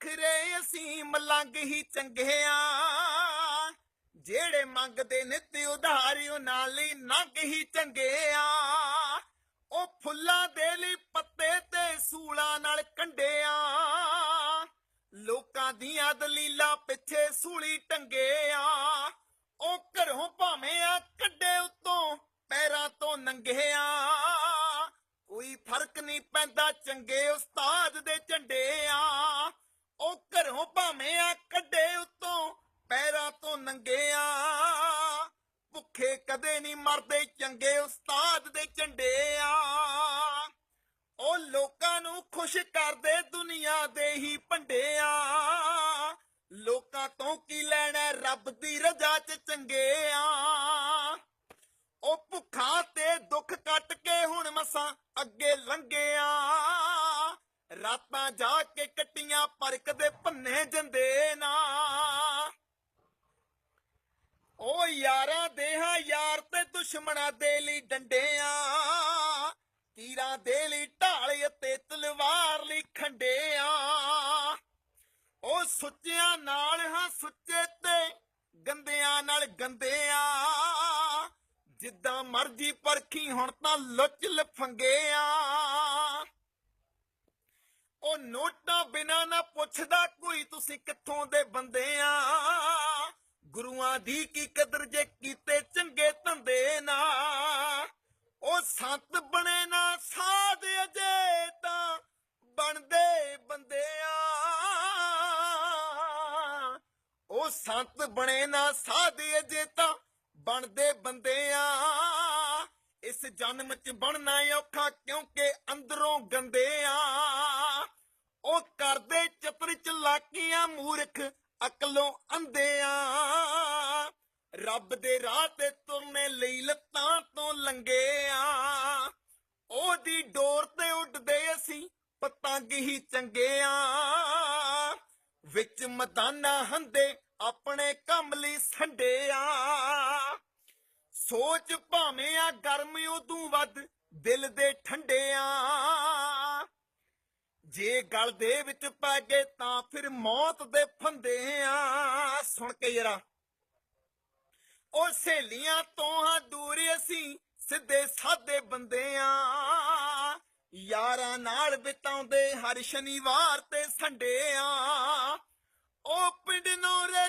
ਵੱਖਰੇ ਅਸੀਂ ਮਲੰਗ ਹੀ ਚੰਗੇ ਆ। ਜਿਹੜੇ ਮੰਗਦੇ ਨਿਤ ਉਧਾਰੀ ਉਹਨਾਂ ਲਈ ਨੰਗ ਹੀ ਚੰਗੇ ਆ। ਉਹ ਫੁੱਲਾਂ ਦੇ ਲਈ ਪੱਤੇ ਤੇ ਸੂਲਾਂ ਨਾਲ ਕੰਡਿਆ ਲੋਕਾਂ ਦੀਆਂ ਦਲੀਲਾਂ ਪਿੱਛੇ ਸੂਲੀ ਟੰਗੇ ਆ। ਉਹ ਘਰੋਂ ਭਾਵੇਂ ਆ ਕੱਢੇ ਉਤੋਂ ਪੈਰਾਂ ਤੋਂ ਨੰਗੇ ਆ। ਕੋਈ ਫ਼ਰਕ ਨਹੀਂ ਪੈਂਦਾ ਚੰਗੇ ਉਸਤਾਦ ਦੇ ਝੰਡੇ ਆ। ਉਹ ਭਾਵੇਂ ਆ ਕੱਢੇ ਉਤੋਂ ਪੈਰਾਂ ਤੋਂ ਨੰਗੇ ਭੁੱਖੇ ਕਦੇ ਨਹੀਂ ਮਰਦੇ ਚੰਗੇ ਉਸਤਾਦ ਦੇ ਝੰਡੇ ਆ ਉਹ ਲੋਕਾਂ ਨੂੰ ਖੁਸ਼ ਕਰਦੇ ਦੁਨੀਆ ਦੇ ਹੀ ਭੰਡਿਆ। ਲੋਕਾਂ ਤੋਂ ਕੀ ਲੈਣਾ ਰੱਬ ਦੀ ਰਜ਼ਾ 'ਚ ਚੰਗੇ ਆ ਉਹ ਭੁੱਖਾ ਤੇ ਦੁੱਖ ਕੱਟ ਕੇ ਹੁਣ ਮਸਾਂ ਅੱਗੇ ਲੰਘਿਆ। ਰਾਤਾਂ ਜਾ ਕੇ ਕੱਟੀਆਂ ਪਰ ਕਦੇ ਭੰਨੇ ਜੰਦੇ ਨਾ। ਉਹ ਯਾਰਾਂ ਦੇ ਹਾਂ ਯਾਰ ਤੇ ਦੁਸ਼ਮਣਾਂ ਦੇ ਲਈ ਡੰਡਿਆਂ। ਤੀਰਾਂ ਦੇ ਲਈ ਢਾਲ ਅਤੇ ਤਲਵਾਰ ਲਈ ਖੰਡਿਆਂ। ਉਹ ਸੁੱਚਿਆਂ ਨਾਲ ਹਾਂ, ਸੁੱਚੇ ਤੇ ਗੰਦਿਆਂ ਨਾਲ ਗੰਦਿਆਂ। ਜਿੱਦਾਂ ਮਰਜ਼ੀ ਪਰਖੀ, ਹੁਣ ਤਾਂ ਲੁੱਚ ਆ ਉਹ ਨੋਟਾਂ ਕਿੱਥੋਂ ਦੇ ਬੰਦੇ ਆ ਗੁਰੂਆਂ ਦੀ ਕੀ ਕਦਰ ਜੇ ਕੀਤੇ ਚੰਗੇ ਧੰਦੇ ਨਾ ਉਹ ਸੰਤ ਬਣੇ ਨਾ ਸਾਧ ਅਜੇ ਤਾਂ ਬਣਦੇ ਬੰਦੇ ਆ ਉਹ ਸੰਤ ਬਣੇ ਨਾ ਸਾਧ ਅਜੇ ਤਾਂ ਬਣਦੇ ਬੰਦੇ ਆ ਇਸ ਜਨਮ ਚ ਬਣਨਾ ਔਖਾ ਕਿਉਂਕਿ ਅੰਦਰੋਂ ਗੰਦੇ ਚਲਾਕੀਆਂ ਮੂਰਖ ਅਕਲੋਂ ਅੰਧੇ ਰੱਬ ਦੇ ਰਾਹ ਤੇ ਤੁਰਨੇ ਲਈ ਲੱਤਾਂ ਤੋਂ ਲੰਗੇ ਆ ਉਹਦੀ ਡੋਰ ਤੇ ਉੱਡਦੇ ਅਸੀਂ ਪਤੰਗ ਹੀ ਚੰਗੇ ਆ ਵਿੱਚ ਮਦਾਨਾ ਹੰਦੇ ਆਪਣੇ ਕੰਮ ਲਈ ਆ ਸੋਚ ਭਾਵੇਂ ਆ ਗਰਮ ਉਦੋਂ ਵੱਧ ਦਿਲ ਦੇ ਠੰਡੇ ਆ ਜੇ ਗਲ ਦੇ ਵਿੱਚ ਪੈ ਗਏ ਤਾਂ ਫਿਰ ਮੌਤ ਦੇ ਫੰਦੇ ਆ ਸੁਣ ਕੇ ਜਰਾ। ਉਹ ਸਹੇਲੀਆਂ ਤੋਂ ਹਾਂ ਦੂਰ ਅਸੀਂ ਸਿੱਧੇ ਸਾਦੇ ਬੰਦੇ ਆ ਯਾਰਾਂ ਨਾਲ ਬਿਤਾਉਂਦੇ ਹਰ ਸ਼ਨੀਵਾਰ ਤੇ ਸੰਡੇ ਆ ਉਹ ਪਿੰਡ ਨੋਰੇ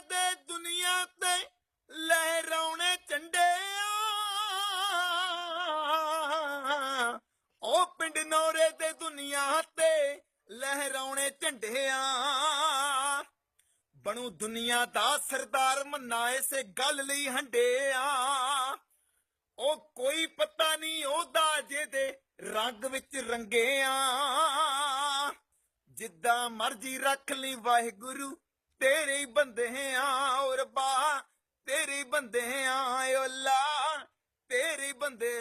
ਬਣੂ ਦੁਨੀਆ ਦਾ ਸਰਦਾਰ ਮੰਨਾ ਇਸੇ ਗੱਲ ਲਈ ਹੰਡਿਆ। ਉਹ ਕੋਈ ਪਤਾ ਨਹੀਂ ਉਹਦਾ ਜਿਹਦੇ ਰੰਗ ਵਿੱਚ ਰੰਗੇ ਆ ਜਿੱਦਾਂ ਮਰਜ਼ੀ ਰੱਖ ਲਈ ਵਾਹਿਗੁਰੂ, ਤੇਰੇ ਹੀ ਬੰਦੇ ਆ ਓ ਰੱਬਾ, ਤੇਰੇ ਹੀ ਬੰਦੇ ਆ ਓ ਅੱਲਾ, ਤੇਰੇ ਹੀ ਬੰਦੇ